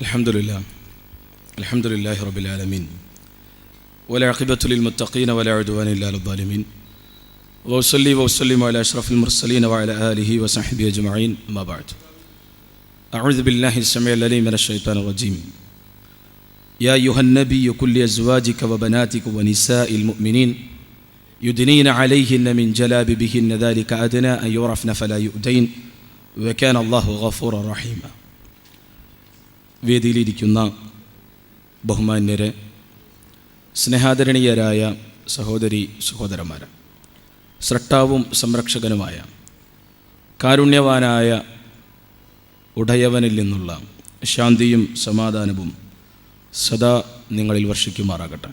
الحمد لله الحمد لله رب العالمين. والعاقبة للمتقين ولا عدوان إلا على الظالمين. وأصلي وأسلم على أشرف المرسلين وعلى آله وصحبه أجمعين. أما بعد. أعوذ بالله السميع العليم من الشيطان الرجيم. يا أيها النبي كل أزواجك وبناتك ونساء المؤمنين يدنين عليهن من جلابيبهن ذلك أدنى أن يعرفن فلا يؤذين وكان الله غفورا رحيما. വേദിയിലിരിക്കുന്ന ബഹുമാന്യരെ സ്നേഹാദരണീയരായ സഹോദരി സഹോദരന്മാരെ സ്രട്ടാവും സംരക്ഷകനുമായ കാരുണ്യവാനായ ഉടയവനിൽ നിന്നുള്ള ശാന്തിയും സമാധാനവും സദാ നിങ്ങളിൽ വർഷിക്കുമാറാകട്ടെ.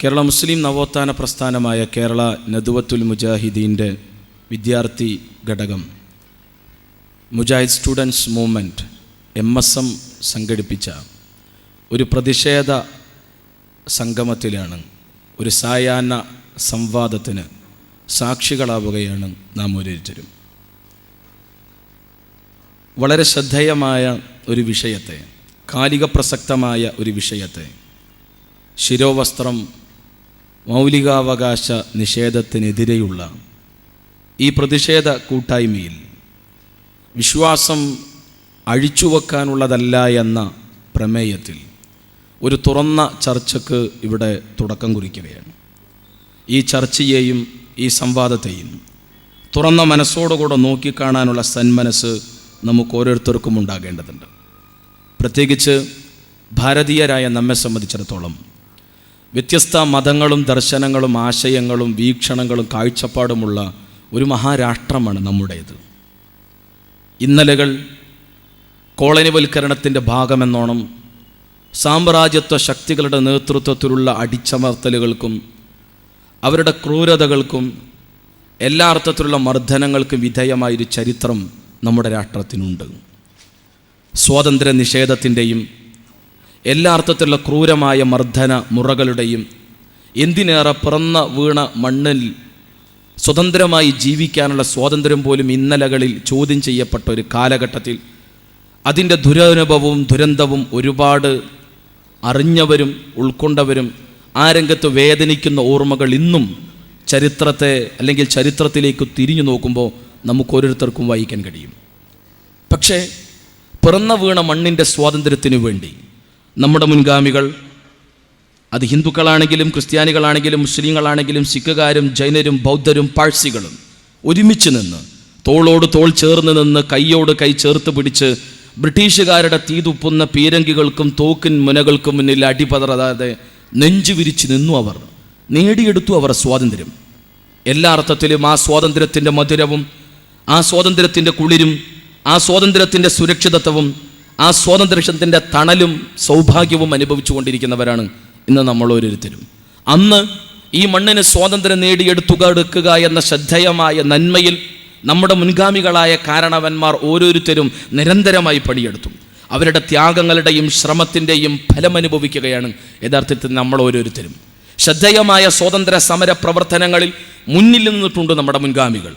കേരള മുസ്ലിം നവോത്ഥാന പ്രസ്ഥാനമായ കേരള നദുവത്തുൽ മുജാഹിദീന്റെ വിദ്യാർത്ഥി ഘടകം Mujahid students movement M S M സംഘടിപ്പിച്ച ഒരു പ്രതിഷേധ സംഗമത്തിലാണ് ഒരു സായാഹ്ന സംവാദത്തിന് സാക്ഷികളാവുകയാണ് നാം ഓരോരുത്തരും. വളരെ ശ്രദ്ധേയമായ ഒരു വിഷയത്തെ കാലിക പ്രസക്തമായ ഒരു വിഷയത്തെ ശിരോവസ്ത്രം മൗലികാവകാശ നിഷേധത്തിനെതിരെയുള്ള ഈ പ്രതിഷേധ കൂട്ടായ്മയിൽ വിശ്വാസം അഴിച്ചുവെക്കാനുള്ളതല്ല എന്ന പ്രമേയത്തിൽ ഒരു തുറന്ന ചർച്ചയ്ക്ക് ഇവിടെ തുടക്കം കുറിക്കുകയാണ്. ഈ ചർച്ചയെയും ഈ സംവാദത്തെയും തുറന്ന മനസ്സോടുകൂടെ നോക്കിക്കാണാനുള്ള സന്മനസ് നമുക്ക് ഓരോരുത്തർക്കും ഉണ്ടാകേണ്ടതുണ്ട്. പ്രത്യേകിച്ച് ഭാരതീയരായ നമ്മെ സംബന്ധിച്ചിടത്തോളം വ്യത്യസ്ത മതങ്ങളും ദർശനങ്ങളും ആശയങ്ങളും വീക്ഷണങ്ങളും കാഴ്ചപ്പാടുമുള്ള ഒരു മഹാരാഷ്ട്രമാണ് നമ്മുടേത്. ഇന്നലകൾ കോളനിവൽക്കരണത്തിന്റെ ഭാഗമെന്നോണം സാമ്രാജ്യത്വ ശക്തികളുടെ നേതൃത്വത്തിലുള്ള അടിച്ചമർത്തലുകൾക്കും അവരുടെ ക്രൂരതകൾക്കും എല്ലാ അർത്ഥത്തിലുള്ള മർദ്ദനങ്ങൾക്കും വിധേയമായൊരു ചരിത്രം നമ്മുടെ രാഷ്ട്രത്തിനുണ്ട്. സ്വാതന്ത്ര്യ നിഷേധത്തിന്റെയും എല്ലാ അർത്ഥത്തിലുള്ള ക്രൂരമായ മർദ്ദന മുറകളുടെയും എന്തിനേറെ പിറന്ന വീണ മണ്ണിൽ സ്വതന്ത്രമായി ജീവിക്കാനുള്ള സ്വാതന്ത്ര്യം പോലും ഇന്നലകളിൽ ചോദ്യം ചെയ്യപ്പെട്ട ഒരു കാലഘട്ടത്തിൽ അതിന്റെ ദുരനുഭവവും ദുരന്തവും ഒരുപാട് അറിഞ്ഞവരും ഉൾക്കൊണ്ടവരും ആ രംഗത്ത് വേദനിക്കുന്ന ഓർമ്മകൾ ഇന്നും ചരിത്രത്തെ അല്ലെങ്കിൽ ചരിത്രത്തിലേക്ക് തിരിഞ്ഞു നോക്കുമ്പോൾ നമുക്ക് ഓരോരുത്തർക്കും വായിക്കാൻ കഴിയും. പക്ഷേ പിറന്ന വീണ മണ്ണിന്റെ സ്വാതന്ത്ര്യത്തിനു വേണ്ടി നമ്മുടെ മുൻഗാമികൾ അത് ഹിന്ദുക്കളാണെങ്കിലും ക്രിസ്ത്യാനികളാണെങ്കിലും മുസ്ലിങ്ങളാണെങ്കിലും സിഖുകാരും ജൈനരും ബൗദ്ധരും പാഴ്സികളും ഒരുമിച്ച് നിന്ന് തോളോട് തോൾ ചേർന്ന് നിന്ന് കൈയോട് കൈ ചേർത്ത് പിടിച്ച് ബ്രിട്ടീഷുകാരുടെ തീതുപ്പുന്ന പീരങ്കികൾക്കും തോക്കിൻ മുനകൾക്കും മുന്നിൽ അടിപതറാതെ നെഞ്ചു വിരിച്ചു നിന്നു അവർ. നേടിയെടുത്തു അവർ സ്വാതന്ത്ര്യം. എല്ലാ അർത്ഥത്തിലും ആ സ്വാതന്ത്ര്യത്തിന്റെ മധുരവും ആ സ്വാതന്ത്ര്യത്തിന്റെ കുളിരും ആ സ്വാതന്ത്ര്യത്തിന്റെ സുരക്ഷിതത്വവും ആ സ്വാതന്ത്ര്യത്തിന്റെ തണലും സൗഭാഗ്യവും അനുഭവിച്ചു കൊണ്ടിരിക്കുന്നവരാണ് ഇന്ന് നമ്മൾ ഓരോരുത്തരും. അന്ന് ഈ മണ്ണിന് സ്വാതന്ത്ര്യം നേടിയെടുത്തുക എടുക്കുക എന്ന ശ്രദ്ധേയമായ നന്മയിൽ നമ്മുടെ മുൻഗാമികളായ കാരണവന്മാർ ഓരോരുത്തരും നിരന്തരമായി പണിയെടുത്തു. അവരുടെ ത്യാഗങ്ങളുടെയും ശ്രമത്തിന്റെയും ഫലമനുഭവിക്കുകയാണ് യഥാർത്ഥത്തിൽ നമ്മൾ ഓരോരുത്തരും. ശ്രദ്ധേയമായ സ്വാതന്ത്ര്യ സമര പ്രവർത്തനങ്ങളിൽ മുന്നിൽ നിന്നിട്ടുണ്ട് നമ്മുടെ മുൻഗാമികൾ.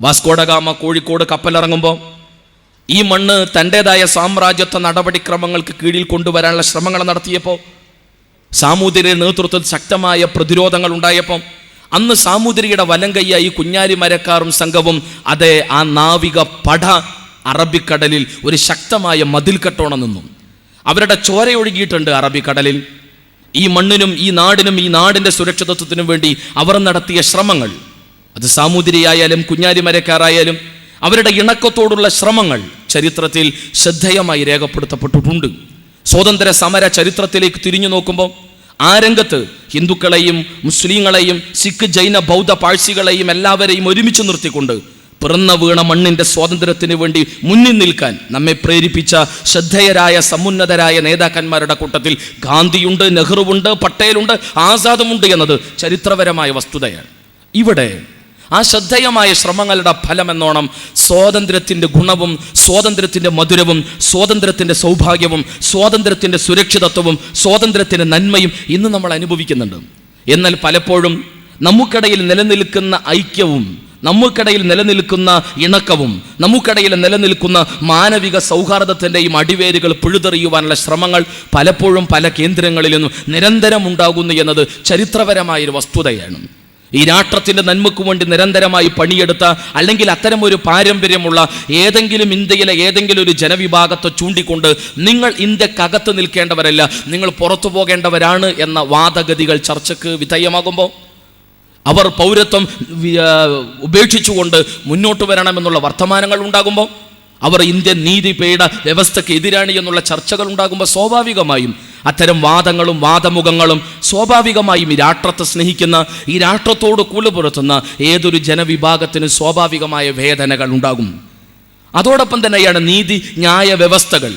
വാസ്കോഡഗാമ കോഴിക്കോട് കപ്പലിറങ്ങുമ്പോൾ ഈ മണ്ണ് തന്റേതായ സാമ്രാജ്യത്വ നടപടിക്രമങ്ങൾക്ക് കീഴിൽ കൊണ്ടുവരാനുള്ള ശ്രമങ്ങൾ നടത്തിയപ്പോൾ സാമൂതിരി നേതൃത്വത്തിൽ ശക്തമായ പ്രതിരോധങ്ങൾ ഉണ്ടായപ്പം അന്ന് സാമൂതിരിയുടെ വലം കൈയായി കുഞ്ഞാലി മരക്കാറും സംഘവും അതെ ആ നാവിക പട അറബിക്കടലിൽ ഒരു ശക്തമായ മതിൽ കെട്ടോണം നിന്നു. അവരുടെ ചോരയൊഴുകിയിട്ടുണ്ട് അറബിക്കടലിൽ. ഈ മണ്ണിനും ഈ നാടിനും ഈ നാടിന്റെ സുരക്ഷിതത്വത്തിനും വേണ്ടി അവർ നടത്തിയ ശ്രമങ്ങൾ. അത് സാമൂതിരിയായാലും കുഞ്ഞാലി മരക്കാരായാലും അവരുടെ ഇണക്കത്തോടുള്ള ശ്രമങ്ങൾ ചരിത്രത്തിൽ ശ്രദ്ധേയമായി രേഖപ്പെടുത്തപ്പെട്ടിട്ടുണ്ട്. സ്വാതന്ത്ര്യ സമര ചരിത്രത്തിലേക്ക് തിരിഞ്ഞു നോക്കുമ്പോൾ ആ രംഗത്ത് ഹിന്ദുക്കളെയും മുസ്ലിങ്ങളെയും സിഖ് ജൈന ബൗദ്ധ പാഴ്സികളെയും എല്ലാവരെയും ഒരുമിച്ച് നിർത്തിക്കൊണ്ട് പിറന്ന വീണ മണ്ണിന്റെ സ്വാതന്ത്ര്യത്തിന് വേണ്ടി മുന്നിൽ നിൽക്കാൻ നമ്മെ പ്രേരിപ്പിച്ച ശ്രദ്ധേയരായ സമുന്നതരായ നേതാക്കന്മാരുടെ കൂട്ടത്തിൽ ഗാന്ധിയുണ്ട് നെഹ്റുവുണ്ട് പട്ടേലുണ്ട് ആസാദുമുണ്ട് എന്നത് ചരിത്രപരമായ വസ്തുതയാണ്. ഇവിടെ ആ ശ്രദ്ധേയമായ ശ്രമങ്ങളുടെ ഫലമെന്നോണം സ്വാതന്ത്ര്യത്തിന്റെ ഗുണവും സ്വാതന്ത്ര്യത്തിന്റെ മധുരവും സ്വാതന്ത്ര്യത്തിന്റെ സൗഭാഗ്യവും സ്വാതന്ത്ര്യത്തിന്റെ സുരക്ഷിതത്വവും സ്വാതന്ത്ര്യത്തിന്റെ നന്മയും ഇന്ന് നമ്മൾ അനുഭവിക്കുന്നുണ്ട്. എന്നാൽ പലപ്പോഴും നമുക്കിടയിൽ നിലനിൽക്കുന്ന ഐക്യവും നമുക്കിടയിൽ നിലനിൽക്കുന്ന ഇണക്കവും നമുക്കിടയിൽ നിലനിൽക്കുന്ന മാനവിക സൗഹാർദ്ദത്തിന്റെയും അടിവേരുകൾ പിഴുതെറിയുവാനുള്ള ശ്രമങ്ങൾ പലപ്പോഴും പല കേന്ദ്രങ്ങളിൽ നിന്നും നിരന്തരം ഉണ്ടാകുന്നു എന്നത് ചരിത്രപരമായൊരു വസ്തുതയാണ്. ഈ രാഷ്ട്രത്തിന്റെ നന്മയ്ക്ക് വേണ്ടി നിരന്തരമായി പണിയെടുത്ത അല്ലെങ്കിൽ അത്തരം ഒരു പാരമ്പര്യമുള്ള ഏതെങ്കിലും ഇന്ത്യയിലെ ഏതെങ്കിലും ഒരു ജനവിഭാഗത്തെ ചൂണ്ടിക്കൊണ്ട് നിങ്ങൾ ഇന്ത്യക്കകത്ത് നിൽക്കേണ്ടവരല്ല നിങ്ങൾ പുറത്തു പോകേണ്ടവരാണ് എന്ന വാദഗതികൾ ചർച്ചയ്ക്ക് വിധേയമാകുമ്പോൾ അവർ പൗരത്വം ഉപേക്ഷിച്ചുകൊണ്ട് മുന്നോട്ട് വരണമെന്നുള്ള വർത്തമാനങ്ങൾ ഉണ്ടാകുമ്പോൾ അവർ ഇന്ത്യൻ നീതിപീഠ വ്യവസ്ഥയ്ക്ക് എതിരാണ് എന്നുള്ള ചർച്ചകൾ ഉണ്ടാകുമ്പോൾ സ്വാഭാവികമായും അത്തരം വാദങ്ങളും വാദമുഖങ്ങളും സ്വാഭാവികമായും ഈ രാഷ്ട്രത്തെ സ്നേഹിക്കുന്ന ഈ രാഷ്ട്രത്തോട് കൂളുപുറത്തുന്ന ഏതൊരു ജനവിഭാഗത്തിനും സ്വാഭാവികമായ വേദനകൾ ഉണ്ടാകും. അതോടൊപ്പം തന്നെയാണ് നീതി ന്യായ വ്യവസ്ഥകൾ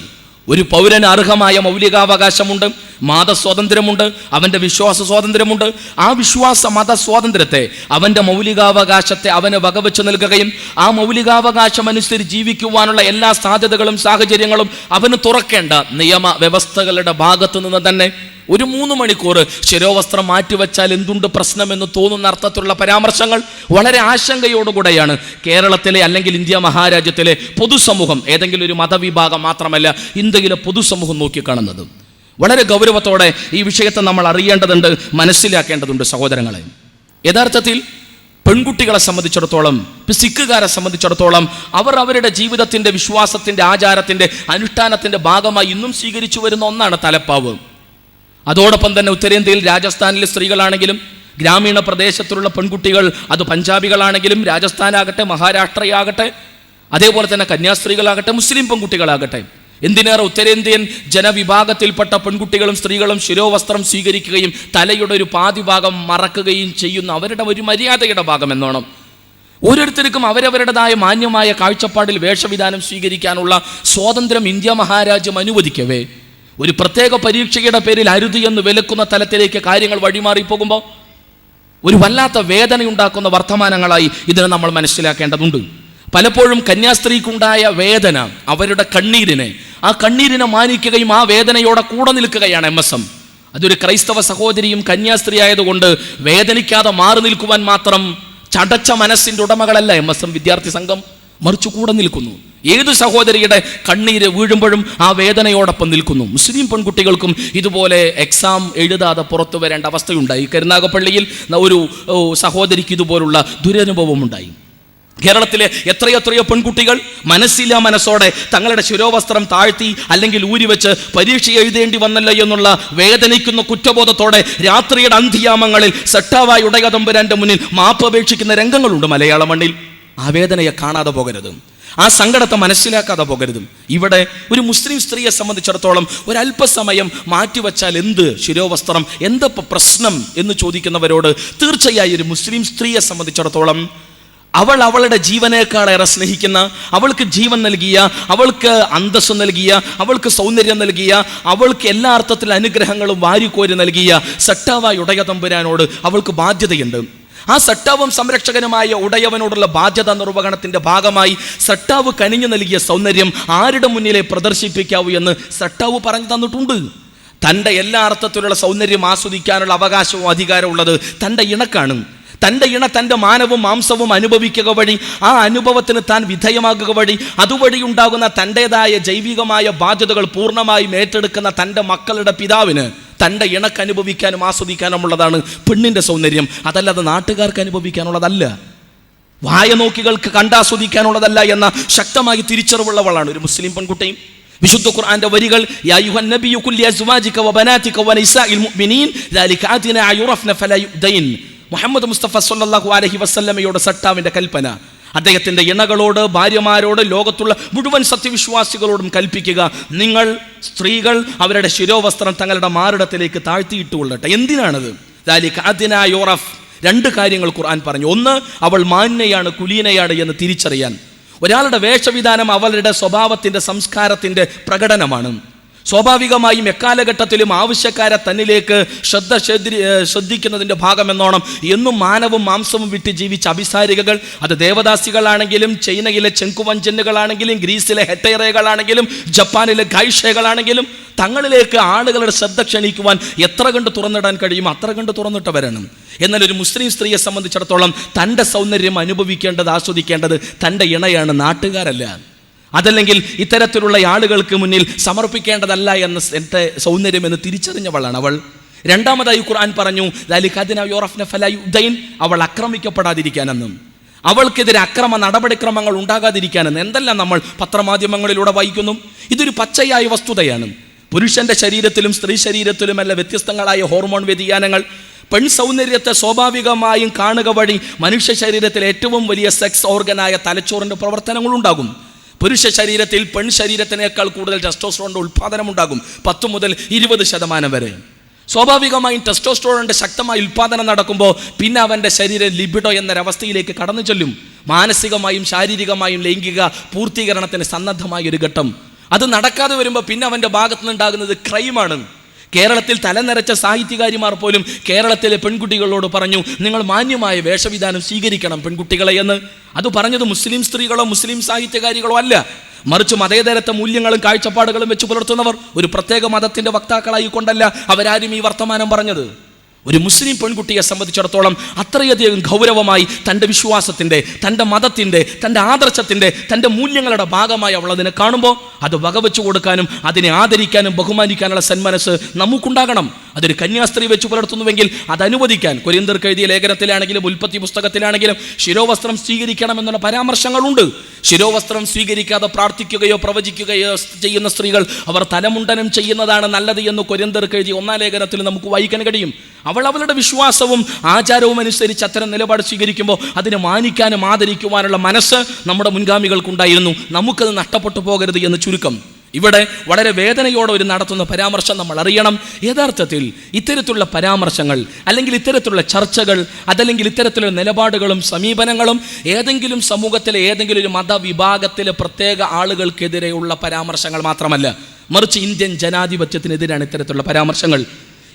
ഒരു പൗരന് അർഹമായ മൗലികാവകാശമുണ്ട്. മതസ്വാതന്ത്ര്യമുണ്ട് അവന്റെ വിശ്വാസ സ്വാതന്ത്ര്യമുണ്ട്. ആ വിശ്വാസ മത സ്വാതന്ത്ര്യത്തെ അവന്റെ മൗലികാവകാശത്തെ അവന് വകവെച്ച് നൽകുകയും ആ മൗലികാവകാശം അനുസരിച്ച് ജീവിക്കുവാനുള്ള എല്ലാ സാധ്യതകളും സാഹചര്യങ്ങളും അവന് തുറക്കേണ്ട നിയമ വ്യവസ്ഥകളുടെ ഭാഗത്തു നിന്ന് തന്നെ ഒരു മൂന്ന് മണിക്കൂർ ശിരോവസ്ത്രം മാറ്റിവെച്ചാൽ എന്തുണ്ട് പ്രശ്നമെന്ന് തോന്നുന്ന അർത്ഥത്തിലുള്ള പരാമർശങ്ങൾ വളരെ ആശങ്കയോടുകൂടെയാണ് കേരളത്തിലെ അല്ലെങ്കിൽ ഇന്ത്യ മഹാരാജ്യത്തിലെ പൊതുസമൂഹം ഏതെങ്കിലും ഒരു മതവിഭാഗം മാത്രമല്ല ഇന്ത്യയിലെ പൊതുസമൂഹം നോക്കിക്കാണുന്നത്. വളരെ ഗൗരവത്തോടെ ഈ വിഷയത്തെ നമ്മൾ അറിയേണ്ടതുണ്ട് മനസ്സിലാക്കേണ്ടതുണ്ട് സഹോദരങ്ങളെ. യഥാർത്ഥത്തിൽ പെൺകുട്ടികളെ സംബന്ധിച്ചിടത്തോളം സിഖുകാരെ സംബന്ധിച്ചിടത്തോളം അവർ അവരുടെ ജീവിതത്തിന്റെ വിശ്വാസത്തിന്റെ ആചാരത്തിന്റെ അനുഷ്ഠാനത്തിന്റെ ഭാഗമായി ഇന്നും സ്വീകരിച്ചു വരുന്ന ഒന്നാണ് തലപ്പാവ്. അതോടൊപ്പം തന്നെ ഉത്തരേന്ത്യയിൽ രാജസ്ഥാനിലെ സ്ത്രീകളാണെങ്കിലും ഗ്രാമീണ പ്രദേശത്തുള്ള പെൺകുട്ടികൾ അത് പഞ്ചാബികളാണെങ്കിലും രാജസ്ഥാനാകട്ടെ മഹാരാഷ്ട്രയാകട്ടെ അതേപോലെ തന്നെ കന്യാസ്ത്രീകളാകട്ടെ മുസ്ലിം പെൺകുട്ടികളാകട്ടെ എന്തിനേറെ ഉത്തരേന്ത്യൻ ജനവിഭാഗത്തിൽപ്പെട്ട പെൺകുട്ടികളും സ്ത്രീകളും ശിരോവസ്ത്രം സ്വീകരിക്കുകയും തലയുടെ ഒരു പാതി ഭാഗം മറക്കുകയും ചെയ്യുന്ന അവരുടെ ഒരു മര്യാദയുടെ ഭാഗം എന്നോണം ഓരോരുത്തർക്കും അവരവരുടേതായ മാന്യമായ കാഴ്ചപ്പാടിൽ വേഷവിധാനം സ്വീകരിക്കാനുള്ള സ്വാതന്ത്ര്യം ഇന്ത്യ മഹാരാജ്യം അനുവദിക്കവേ. ഒരു പ്രത്യേക പരീക്ഷയുടെ പേരിൽ അരുതി എന്ന് വിലക്കുന്ന തലത്തിലേക്ക് കാര്യങ്ങൾ വഴിമാറിപ്പോകുമ്പോൾ ഒരു വല്ലാത്ത വേദനയുണ്ടാക്കുന്ന വർത്തമാനങ്ങളായി ഇതിനെ നമ്മൾ മനസ്സിലാക്കേണ്ടതുണ്ട്. പലപ്പോഴും കന്യാസ്ത്രീക്കുണ്ടായ വേദന അവരുടെ കണ്ണീരിനെ ആ കണ്ണീരിനെ മാനിക്കുകയും ആ വേദനയോടെ കൂടെ നിൽക്കുകയാണ് എം എസ് എം. അതൊരു ക്രൈസ്തവ സഹോദരിയും കന്യാസ്ത്രീ ആയതുകൊണ്ട് വേദനിക്കാതെ മാറി നിൽക്കുവാൻ മാത്രം ചടച്ച മനസ്സിന്റെ ഉടമകളല്ല എം എസ് എം വിദ്യാർത്ഥി സംഘം. മറിച്ചു കൂടെ നിൽക്കുന്നു. ഏത് സഹോദരിയുടെ കണ്ണീര് വീഴുമ്പോഴും ആ വേദനയോടൊപ്പം നിൽക്കുന്നു. മുസ്ലിം പെൺകുട്ടികൾക്കും ഇതുപോലെ എക്സാം എഴുതാതെ പുറത്തു വരേണ്ട അവസ്ഥയുണ്ടായി. കരുനാഗപ്പള്ളിയിൽ ഒരു സഹോദരിക്ക് ഇതുപോലുള്ള ദുരനുഭവം ഉണ്ടായി കേരളത്തിലെ എത്രയോ എത്രയോ പെൺകുട്ടികൾ മനസ്സില്ല മനസ്സോടെ തങ്ങളുടെ ശിരോവസ്ത്രം താഴ്ത്തി അല്ലെങ്കിൽ ഊരിവെച്ച് പരീക്ഷ എഴുതേണ്ടി വന്നല്ലോ എന്നുള്ള വേദനിക്കുന്ന കുറ്റബോധത്തോടെ രാത്രിയുടെ അന്ത്യയാമങ്ങളിൽ സെട്ടാവായി ഉടയതമ്പുരാന്റെ മുന്നിൽ മാപ്പ് മാപ്പപേക്ഷിക്കുന്ന രംഗങ്ങളുണ്ട് മലയാള മണ്ണിൽ. ആ വേദനയെ കാണാതെ പോകരുത്. ആ സങ്കടത്തെ മനസ്സിലാക്കാതെ പോകരുത്. ഇവിടെ ഒരു മുസ്ലിം സ്ത്രീയെ സംബന്ധിച്ചിടത്തോളം ഒരല്പസമയം മാറ്റിവെച്ചാൽ എന്ത് ശിരോവസ്ത്രം? എന്തപ്പോൾ പ്രശ്നം എന്ന് ചോദിക്കുന്നവരോട് തീർച്ചയായും ഒരു മുസ്ലിം സ്ത്രീയെ സംബന്ധിച്ചിടത്തോളം അവൾ അവളുടെ ജീവനേക്കാളേറെ സ്നേഹിക്കുന്ന അവൾക്ക് ജീവൻ നൽകിയ അവൾക്ക് അന്തസ്സ് നൽകിയ അവൾക്ക് സൗന്ദര്യം നൽകിയ അവൾക്ക് എല്ലാ അർത്ഥത്തിലും അനുഗ്രഹങ്ങളും വാരിക്കോരി നൽകിയ സട്ടാവായ ഉടയ തമ്പുരാനോട് അവൾക്ക് ബാധ്യതയുണ്ട്. ആ സട്ടാവും സംരക്ഷകനുമായ ഉടയവനോടുള്ള ബാധ്യത നിർവഹണത്തിന്റെ ഭാഗമായി സട്ടാവ് കനിഞ്ഞു നൽകിയ സൗന്ദര്യം ആരുടെ മുന്നിലേ പ്രദർശിപ്പിക്കാവൂ എന്ന് സട്ടാവ് പറഞ്ഞു തന്നിട്ടുണ്ട്. തന്റെ എല്ലാ അർത്ഥത്തിലുള്ള സൗന്ദര്യം ആസ്വദിക്കാനുള്ള അവകാശവും അധികാരവും ഉള്ളത് തന്റെ ഇണക്കാണ്. തന്റെ ഇണ തന്റെ മാനവും മാംസവും അനുഭവിക്കുക വഴി ആ അനുഭവത്തിന് താൻ വിധേയമാകുക വഴി അതുവഴി ഉണ്ടാകുന്ന തന്റേതായ ജൈവികമായ ബാധ്യതകൾ പൂർണമായും ഏറ്റെടുക്കുന്ന തന്റെ മക്കളുടെ പിതാവിന് തന്റെ ഇണക്ക് അനുഭവിക്കാനും ആസ്വദിക്കാനുമുള്ളതാണ് പെണ്ണിന്റെ സൗന്ദര്യം. അതല്ലാതെ നാട്ടുകാർക്ക് അനുഭവിക്കാനുള്ളതല്ല. വായ നോക്കികൾക്ക് കണ്ടാസ്വദിക്കാനുള്ളതല്ല എന്ന ശക്തമായി തിരിച്ചറിവുള്ളവളാണ് ഒരു മുസ്ലിം പെൺകുട്ടിയും വിശുദ്ധ ഖുർആന്റെ വരികൾ യാ യുഹൻ നബിയു കുല്ലിയ വബനാതിക വനിസാഇൽ മുഅ്മിനീൻ ദാലിക മുഹമ്മദ് മുസ്തഫ സല്ലാഹു അലഹി വസ്ലമയോട് സട്ടാവിന്റെ കൽപ്പന. അദ്ദേഹത്തിന്റെ ഇണകളോട് ഭാര്യമാരോട് ലോകത്തുള്ള മുഴുവൻ സത്യവിശ്വാസികളോടും കൽപ്പിക്കുക. നിങ്ങൾ സ്ത്രീകൾ അവരുടെ ശിരോവസ്ത്രം തങ്ങളുടെ മാറിടത്തിലേക്ക് താഴ്ത്തിയിട്ടുകൊള്ളട്ടെ. എന്തിനാണത്? ദാലിക് അതിന യോറഫ്. രണ്ട് കാര്യങ്ങൾ ഖുർആൻ പറഞ്ഞു. ഒന്ന് അവൾ മാന്യയാണ് കുലീനയാണ് എന്ന് തിരിച്ചറിയാൻ. ഒരാളുടെ വേഷവിധാനം അവളുടെ സ്വഭാവത്തിന്റെ സംസ്കാരത്തിന്റെ പ്രകടനമാണ്. സ്വാഭാവികമായും എക്കാലഘട്ടത്തിലും ആവശ്യക്കാരെ തന്നിലേക്ക് ശ്രദ്ധ ശ്രദ്ധി- ശ്രദ്ധിക്കുന്നതിന്റെ ഭാഗമെന്നോണം. എന്നും മാനവും മാംസവും വിട്ട് ജീവിച്ച അഭിസാരികകൾ അത് ദേവദാസികളാണെങ്കിലും ചൈനയിലെ ചെങ്കുവഞ്ചനുകളാണെങ്കിലും ഗ്രീസിലെ ഹെറ്റേറകളാണെങ്കിലും ജപ്പാനിലെ ഗൈഷകളാണെങ്കിലും തങ്ങളിലേക്ക് ആളുകളുടെ ശ്രദ്ധ ക്ഷണിക്കുവാൻ എത്ര കണ്ട് തുറന്നിടാൻ കഴിയും അത്ര കണ്ട് തുറന്നിട്ട് വരണം. എന്നാൽ ഒരു മുസ്ലിം സ്ത്രീയെ സംബന്ധിച്ചിടത്തോളം തന്റെ സൗന്ദര്യം അനുഭവിക്കേണ്ടത് ആസ്വദിക്കേണ്ടത് തന്റെ ഇണയാണ് നാട്ടുകാരല്ല. അതല്ലെങ്കിൽ ഇത്തരത്തിലുള്ള ആളുകൾക്ക് മുന്നിൽ സമർപ്പിക്കേണ്ടതല്ല എന്ന എന്റെ സൗന്ദര്യം എന്ന് തിരിച്ചറിഞ്ഞവളാണ് അവൾ. രണ്ടാമതായി ഖുർആൻ പറഞ്ഞു. അവൾ ആക്രമിക്കപ്പെടാതിരിക്കാനെന്നും അവൾക്കെതിരെ അക്രമ നടപടിക്രമങ്ങൾ ഉണ്ടാകാതിരിക്കാനെന്ന്. എന്തെല്ലാം നമ്മൾ പത്രമാധ്യമങ്ങളിലൂടെ വായിക്കുന്നു? ഇതൊരു പച്ചയായ വസ്തുതയാണ്. പുരുഷന്റെ ശരീരത്തിലും സ്ത്രീ ശരീരത്തിലും എല്ലാം വ്യത്യസ്തങ്ങളായ ഹോർമോൺ വ്യതിയാനങ്ങൾ. പെൺ സൗന്ദര്യത്തെ സ്വാഭാവികമായും കാണുക വഴി മനുഷ്യ ശരീരത്തിൽ ഏറ്റവും വലിയ സെക്സ് ഓർഗനായ തലച്ചോറിന്റെ പ്രവർത്തനങ്ങളുണ്ടാകും പുരുഷ ശരീരത്തിൽ പെൺ ശരീരത്തിനേക്കാൾ കൂടുതൽ ടെസ്റ്റോസ്ട്രോണിന്റെ ഉൽപ്പാദനം ഉണ്ടാകും പത്ത് മുതൽ ഇരുപത് ശതമാനം വരെ. സ്വാഭാവികമായും ടെസ്റ്റോസ്ട്രോണിന്റെ ശക്തമായ ഉൽപ്പാദനം നടക്കുമ്പോൾ പിന്നെ അവന്റെ ശരീരം ലിബിഡോ എന്നൊരവസ്ഥയിലേക്ക് കടന്നു ചെല്ലും. മാനസികമായും ശാരീരികമായും ലൈംഗിക പൂർത്തീകരണത്തിന് സന്നദ്ധമായ ഒരു ഘട്ടം. അത് നടക്കാതെ വരുമ്പോൾ പിന്നെ അവന്റെ ഭാഗത്തുനിന്നുണ്ടാകുന്നത് ക്രൈമാണ് കേരളത്തിൽ തലനിറച്ച സാഹിത്യകാരിമാർ പോലും കേരളത്തിലെ പെൺകുട്ടികളോട് പറഞ്ഞു നിങ്ങൾ മാന്യമായ വേഷവിധാനം സ്വീകരിക്കണം പെൺകുട്ടികളെ എന്ന്. അത് പറഞ്ഞത് മുസ്ലിം സ്ത്രീകളോ മുസ്ലിം സാഹിത്യകാരികളോ അല്ല. മറിച്ച് മതേതരത്തെ മൂല്യങ്ങളും കാഴ്ചപ്പാടുകളും വെച്ച് പുലർത്തുന്നവർ ഒരു പ്രത്യേക മതത്തിന്റെ വക്താക്കളായി കൊണ്ടല്ല അവരാരും ഈ വർത്തമാനം പറഞ്ഞത്. ഒരു മുസ്ലിം പെൺകുട്ടിയെ സംബന്ധിച്ചിടത്തോളം അത്രയധികം ഗൗരവമായി തന്റെ വിശ്വാസത്തിന്റെ തന്റെ മതത്തിന്റെ തന്റെ ആദർശത്തിന്റെ തന്റെ മൂല്യങ്ങളുടെ ഭാഗമായി അവൾ അതിനെ കാണുമ്പോൾ അത് വകവെച്ചു കൊടുക്കാനും അതിനെ ആദരിക്കാനും ബഹുമാനിക്കാനുള്ള സന്മനസ് നമുക്കുണ്ടാകണം. അതൊരു കന്യാസ്ത്രീ വെച്ച് പുലർത്തുന്നുവെങ്കിൽ അത് അനുവദിക്കാൻ കൊരിന്തർക്ക് എഴുതിയ ലേഖനത്തിലാണെങ്കിലും ഉൽപ്പത്തി പുസ്തകത്തിലാണെങ്കിലും ശിരോവസ്ത്രം സ്വീകരിക്കണം എന്നുള്ള പരാമർശങ്ങളുണ്ട്. ശിരോവസ്ത്രം സ്വീകരിക്കാതെ പ്രാർത്ഥിക്കുകയോ പ്രവചിക്കുകയോ ചെയ്യുന്ന സ്ത്രീകൾ അവർ തലമുണ്ടനം ചെയ്യുന്നതാണ് നല്ലത് എന്ന് കൊരിന്തർക്ക് എഴുതിയ ഒന്നാം ലേഖനത്തിൽ നമുക്ക് വായിക്കാൻ കഴിയും. അവൾ അവളുടെ വിശ്വാസവും ആചാരവും അനുസരിച്ച് അത്തരം നിലപാട് സ്വീകരിക്കുമ്പോൾ അതിനെ മാനിക്കാനും ആദരിക്കുവാനുള്ള മനസ്സ് നമ്മുടെ മുൻഗാമികൾക്കുണ്ടായിരുന്നു. നമുക്കത് നഷ്ടപ്പെട്ടു പോകരുത് എന്ന് ചുരുക്കം. ഇവിടെ വളരെ വേദനയോടെ ഒരു നടത്തുന്ന പരാമർശം നമ്മൾ അറിയണം. യഥാർത്ഥത്തിൽ ഇത്തരത്തിലുള്ള പരാമർശങ്ങൾ അല്ലെങ്കിൽ ഇത്തരത്തിലുള്ള ചർച്ചകൾ അതല്ലെങ്കിൽ ഇത്തരത്തിലുള്ള നിലപാടുകളും സമീപനങ്ങളും ഏതെങ്കിലും സമൂഹത്തിലെ ഏതെങ്കിലും ഒരു മതവിഭാഗത്തിലെ പ്രത്യേക ആളുകൾക്കെതിരെയുള്ള പരാമർശങ്ങൾ മാത്രമല്ല മറിച്ച് ഇന്ത്യൻ ജനാധിപത്യത്തിനെതിരാണ് ഇത്തരത്തിലുള്ള പരാമർശങ്ങൾ.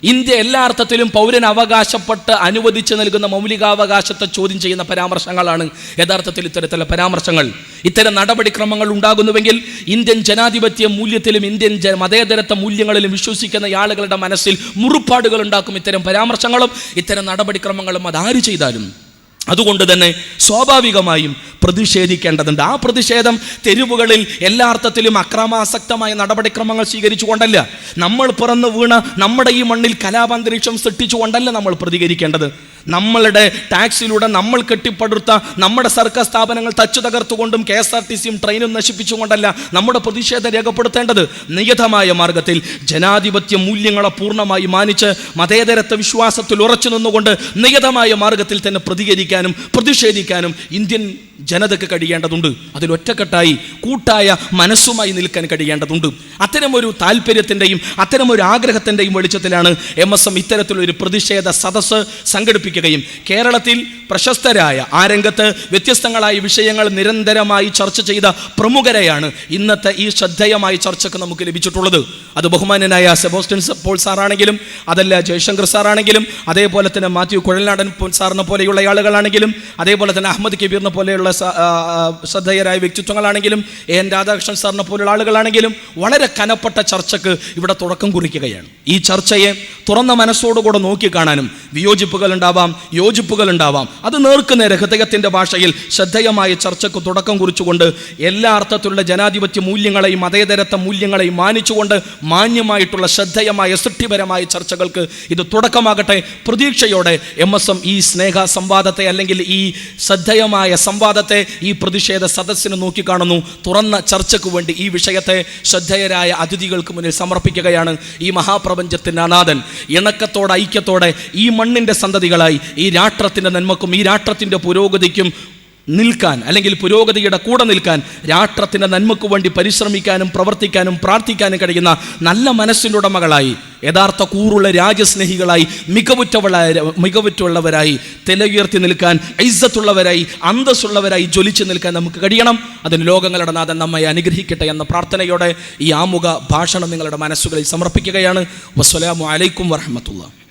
ഇന്ത്യ എല്ലാ അർത്ഥത്തിലും പൗരൻ അവകാശപ്പെട്ട് അനുവദിച്ചു നൽകുന്ന മൗലികാവകാശത്തെ ചോദ്യം ചെയ്യുന്ന പരാമർശങ്ങളാണ്. യഥാർത്ഥത്തിൽ ഇത്തരത്തിലുള്ള പരാമർശങ്ങൾ ഇത്തരം നടപടിക്രമങ്ങൾ ഉണ്ടാകുന്നുവെങ്കിൽ ഇന്ത്യൻ ജനാധിപത്യ മൂല്യത്തിലും ഇന്ത്യൻ മതേതരത്വ മൂല്യങ്ങളിലും വിശ്വസിക്കുന്ന ആളുകളുടെ മനസ്സിൽ മുറിപ്പാടുകൾ ഉണ്ടാക്കും ഇത്തരം പരാമർശങ്ങളും ഇത്തരം നടപടിക്രമങ്ങളും അതാര് ചെയ്താലും. അതുകൊണ്ട് തന്നെ സ്വാഭാവികമായും പ്രതിഷേധിക്കേണ്ടതുണ്ട്. ആ പ്രതിഷേധം തെരുവുകളിൽ എല്ലാ അർത്ഥത്തിലും അക്രമാസക്തമായ നടപടിക്രമങ്ങൾ സ്വീകരിച്ചുകൊണ്ടല്ല. നമ്മൾ പിറന്നു വീണ നമ്മുടെ ഈ മണ്ണിൽ കലാപാന്തരീക്ഷം സൃഷ്ടിച്ചുകൊണ്ടല്ല നമ്മൾ പ്രതികരിക്കേണ്ടത്. നമ്മളുടെ ടാക്സിലൂടെ നമ്മൾ കെട്ടിപ്പടുത്ത നമ്മുടെ സർക്കാർ സ്ഥാപനങ്ങൾ തച്ചു തകർത്തുകൊണ്ടും കെ എസ് ആർ ടി സിയും ട്രെയിനും നശിപ്പിച്ചുകൊണ്ടല്ല നമ്മുടെ പ്രതിഷേധം രേഖപ്പെടുത്തേണ്ടത് നിയതമായ മാർഗത്തിൽ ജനാധിപത്യ മൂല്യങ്ങളെ പൂർണമായി മാനിച്ച് മതേതരത്വ വിശ്വാസത്തിൽ ഉറച്ചു നിന്നുകൊണ്ട് നിയതമായ മാർഗത്തിൽ തന്നെ പ്രതികരിക്കാനും പ്രതിഷേധിക്കാനും ഇന്ത്യൻ ജനതയ്ക്ക് കഴിയേണ്ടതുണ്ട്. അതിൽ ഒറ്റക്കെട്ടായി കൂട്ടായ മനസ്സുമായി നിൽക്കാൻ കഴിയേണ്ടതുണ്ട്. അത്തരമൊരു താല്പര്യത്തിന്റെയും അത്തരമൊരു ആഗ്രഹത്തിന്റെയും വെളിച്ചത്തിലാണ് എം എസ് എം ഇത്തരത്തിലൊരു പ്രതിഷേധ സദസ്സ് സംഘടിപ്പിക്കുകയും കേരളത്തിൽ പ്രശസ്തരായ ആ രംഗത്ത് വ്യത്യസ്തങ്ങളായ വിഷയങ്ങൾ നിരന്തരമായി ചർച്ച ചെയ്ത പ്രമുഖരെയാണ് ഇന്നത്തെ ഈ ശ്രദ്ധേയമായ ചർച്ചയ്ക്ക് നമുക്ക് ലഭിച്ചിട്ടുള്ളത്. അത് ബഹുമാനനായ സെബോസ്റ്റൻ പോൾ സാറാണെങ്കിലും അതല്ല ജയശങ്കർ സാറാണെങ്കിലും അതേപോലെ തന്നെ മാത്യു കുഴൽനാടൻ സാറിനെ പോലെയുള്ള ആളുകളാണെങ്കിലും അതേപോലെ തന്നെ അഹമ്മദ് കബീറിനെ പോലെയുള്ള ആ, ശ്രദ്ധേയരായ വ്യക്തിത്വങ്ങളാണെങ്കിലും എൻ രാധാകൃഷ്ണൻ സാറിനെ പോലുള്ള ആളുകളാണെങ്കിലും വളരെ കനപ്പെട്ട ചർച്ചക്ക് ഇവിടെ തുടക്കം കുറിക്കുകയാണ്. ഈ ചർച്ചയെ തുറന്ന മനസ്സോടുകൂടെ നോക്കിക്കാണാനും വിയോജിപ്പുകൾ ഉണ്ടാവാം യോജിപ്പുകൾ ഉണ്ടാവാം അത് നേർക്കുന്ന ഹൃദയത്തിന്റെ ഭാഷയിൽ ശ്രദ്ധേയമായ ചർച്ചയ്ക്ക് തുടക്കം കുറിച്ചുകൊണ്ട് എല്ലാ അർത്ഥത്തിലുള്ള ജനാധിപത്യ മൂല്യങ്ങളെയും മതേതരത്വ മൂല്യങ്ങളെയും മാനിച്ചുകൊണ്ട് മാന്യമായിട്ടുള്ള ശ്രദ്ധേയമായ സൃഷ്ടിപരമായ ചർച്ചകൾക്ക് ഇത് തുടക്കമാകട്ടെ. പ്രതീക്ഷയോടെ എം എസ് എം ഈ സ്നേഹ സംവാദത്തെ അല്ലെങ്കിൽ ഈ ശ്രദ്ധേയമായ സംവാദത്തെ ഈ പ്രതിഷേധ സദസ്സിന് നോക്കിക്കാണുന്നു. തുറന്ന ചർച്ചയ്ക്ക് വേണ്ടി ഈ വിഷയത്തെ ശ്രദ്ധേയരായ അതിഥികൾക്ക് മുന്നിൽ സമർപ്പിക്കുകയാണ് ഈ മഹാപ്രപഞ്ചത്തിന്റെ അനാഥൻ. ഇണക്കത്തോടെ ഐക്യത്തോടെ ഈ മണ്ണിന്റെ സന്തതികളായി ഈ രാഷ്ട്രത്തിന്റെ നന്മക്കും ഈ രാഷ്ട്രത്തിന്റെ പുരോഗതിക്കും നിൽക്കാൻ അല്ലെങ്കിൽ പുരോഗതിയുടെ കൂടെ നിൽക്കാൻ രാഷ്ട്രത്തിന്റെ നന്മയ്ക്ക് വേണ്ടി പരിശ്രമിക്കാനും പ്രവർത്തിക്കാനും പ്രാർത്ഥിക്കാനും കഴിയുന്ന നല്ല മനസ്സിന്റെ ഉടമകളായി യഥാർത്ഥ കൂറുള്ള രാജ്യസ്നേഹികളായി മികവുറ്റവളായ മികവുറ്റുള്ളവരായി തെലയുയർത്തി നിൽക്കാൻ ഐസത്തുള്ളവരായി അന്തസ്സുള്ളവരായി ജ്വലിച്ചു നിൽക്കാൻ നമുക്ക് കഴിയണം. അതിന് ലോകങ്ങളുടെ നാഥൻ നമ്മെ അനുഗ്രഹിക്കട്ടെ എന്ന പ്രാർത്ഥനയോടെ ഈ ആമുഖ ഭാഷണം നിങ്ങളുടെ മനസ്സുകളിൽ സമർപ്പിക്കുകയാണ്. വസ്സലാമു അലൈക്കും വറഹമത്തുള്ള